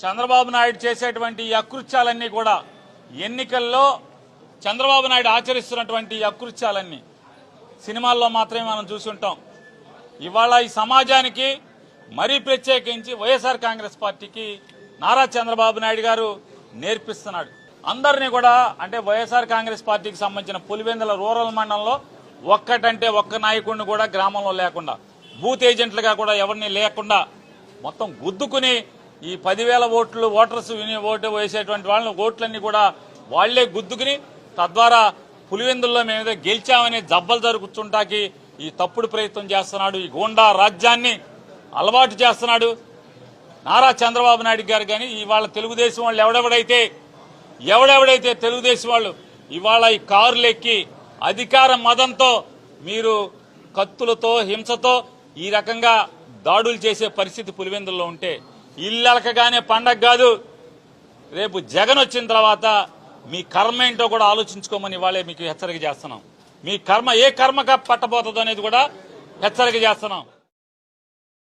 చంద్రబాబు నాయుడు చేసేటువంటి ఈ అకృత్యాలన్నీ కూడా ఎన్నికల్లో చంద్రబాబు నాయుడు ఆచరిస్తున్నటువంటి ఈ అకృత్యాలన్నీ సినిమాల్లో మాత్రమే మనం చూసి ఉంటాం ఇవాళ ఈ సమాజానికి మరీ ప్రత్యేకించి వైఎస్ఆర్ కాంగ్రెస్ పార్టీకి నారా చంద్రబాబు నాయుడు గారు నేర్పిస్తున్నాడు. అందరినీ కూడా అంటే వైఎస్ఆర్ కాంగ్రెస్ పార్టీకి సంబంధించిన పులివెందుల రూరల్ మండలంలో ఒక్కటంటే ఒక్క నాయకుడిని కూడా గ్రామంలో లేకుండా బూత్ ఏజెంట్లుగా కూడా ఎవరిని లేకుండా మొత్తం గుద్దుకుని ఈ పదివేల ఓట్లు ఓటర్స్ విని ఓటు వేసేటువంటి వాళ్ళని ఓట్లన్నీ కూడా వాళ్ళే గుద్దుకుని తద్వారా పులివెందుల్లో మేము ఏదో గెలిచామని జబ్బలు జరుగుతుంటాకి ఈ తప్పుడు ప్రయత్నం చేస్తున్నాడు. ఈ గోండా రాజ్యాన్ని అలవాటు చేస్తున్నాడు. నారా చంద్రబాబు నాయుడు గారు కానీ ఇవాళ తెలుగుదేశం వాళ్ళు ఎవడెవడైతే ఎవడెవడైతే తెలుగుదేశం వాళ్ళు ఇవాళ ఈ కారులు ఎక్కి అధికార మదంతో మీరు కత్తులతో హింసతో ఈ రకంగా దాడులు చేసే పరిస్థితి పులివెందుల్లో ఉంటే ఇల్లలకగానే పండగ కాదు. రేపు జగన్ వచ్చిన తర్వాత మీ కర్మ ఏంటో కూడా ఆలోచించుకోమని ఇవాళే మీకు హెచ్చరిక చేస్తున్నాం. మీ కర్మ ఏ కర్మగా పట్టబోతుందో అనేది కూడా హెచ్చరిక చేస్తున్నాం.